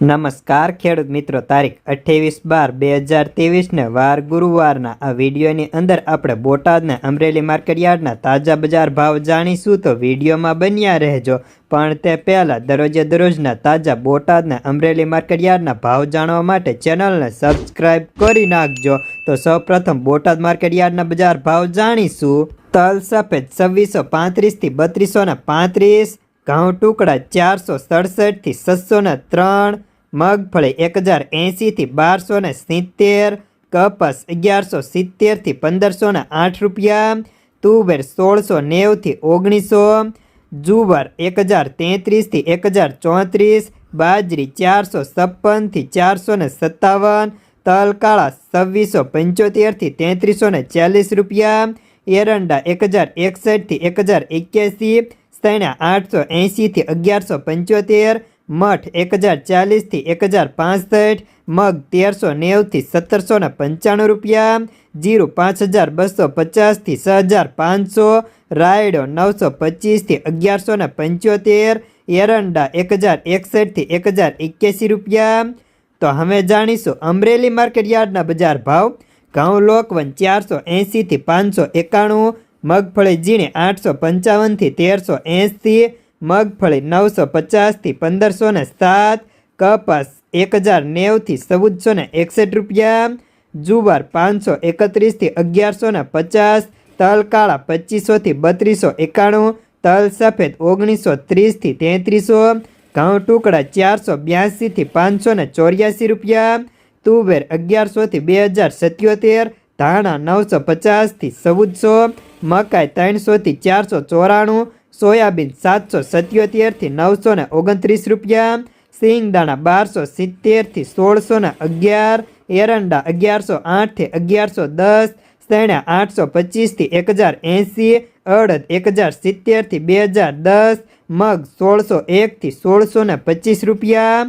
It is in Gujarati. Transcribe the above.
નમસ્કાર ખેડૂત મિત્રો, તારીખ અઠ્ઠાવીસ બાર બે હજાર ત્રેવીસને વાર ગુરુવારના આ વિડીયોની અંદર આપણે બોટાદના અમરેલી માર્કેટ યાર્ડના તાજા બજાર ભાવ જાણીશું તો વિડીયોમાં બન્યા રહેજો. પણ તે પહેલાં દરરોજે દરરોજના તાજા બોટાદના અમરેલી માર્કેટ યાર્ડના ભાવ જાણવા માટે ચેનલને સબસ્ક્રાઈબ કરી નાખજો. તો સૌપ્રથમ બોટાદ માર્કેટ યાર્ડના બજાર ભાવ જાણીશું. તલ સફેદ છવ્વીસો પાંત્રીસથી બત્રીસો પાંત્રીસ, ઘઉં ટુકડા ચારસો સડસઠથી છસો ત્રણ મગફળી એક હજાર એંશીથી બારસો ને સિત્તેર, કપાસ અગિયારસો સિત્તેરથી પંદરસો ને આઠ રૂપિયા, તુવેર સોળસો નેવથી ઓગણીસો, જુવાર એક હજાર તેત્રીસથી એક હજાર ચોત્રીસ, બાજરી ચારસો છપ્પનથી ચારસો ને સત્તાવન તલ કાળા છવ્વીસો પંચોતેરથી તેત્રીસો ને ચાલીસ રૂપિયા, એરંડા એક હજાર એકસઠથી એક હજાર એક્યાસી, સૈણા આઠસો એંશીથી અગિયારસો પંચોતેર મઠ એક હજાર ચાલીસથી એક હજાર પાંસઠ મગ તેરસો નેવથી સત્તરસો ને પંચાણું રૂપિયા, જીરું પાંચ હજાર બસો પચાસથી છ હજાર પાંચસો રાયડો નવસો પચીસથી અગિયારસો ને પંચોતેર એરંડા એક હજાર એકસઠથી એક હજાર એક્યાસી રૂપિયા. તો હવે જાણીશું અમરેલી માર્કેટ યાર્ડના બજાર ભાવ. ઘઉં લોકવન ચારસો એંશીથી પાંચસો એકાણું, મગફળી ઝીણી આઠસો પંચાવનથી તેરસો એંશી મગફળી નવસો પચાસથી પંદરસો ને સાત, કપાસ એક હજાર નેવથી ચૌદસો ને એકસઠ રૂપિયા, જુવાર પાંચસો એકત્રીસથી અગિયારસો ને પચાસ તલ કાળા પચીસોથી બત્રીસો એકાણું, તલ સફેદ ઓગણીસો ત્રીસથી તેત્રીસો, ઘઉં ટુકડા ચારસો બ્યાસીથી પાંચસો ને ચોર્યાસી રૂપિયા, તુવેર અગિયારસોથી બે હજાર સત્યોતેર, ધાણા નવસો પચાસથી ચૌદસો, મકાઈ ત્રણસોથી ચારસો ચોરાણું સોયાબીન સાતસો સત્યોતેરથી નવસો ને ઓગણત્રીસ રૂપિયા, સિંગદાણા બારસો સિત્તેરથી સોળસો ને અગિયાર, એરંડા અગિયારસો આઠથી અગિયારસો દસ સૈણા આઠસો પચીસથી એક હજાર એંસી, અડદ એક હજાર સિત્તેરથી બે હજાર દસ, મગ સોળસો એકથી સોળસો ને પચીસ રૂપિયા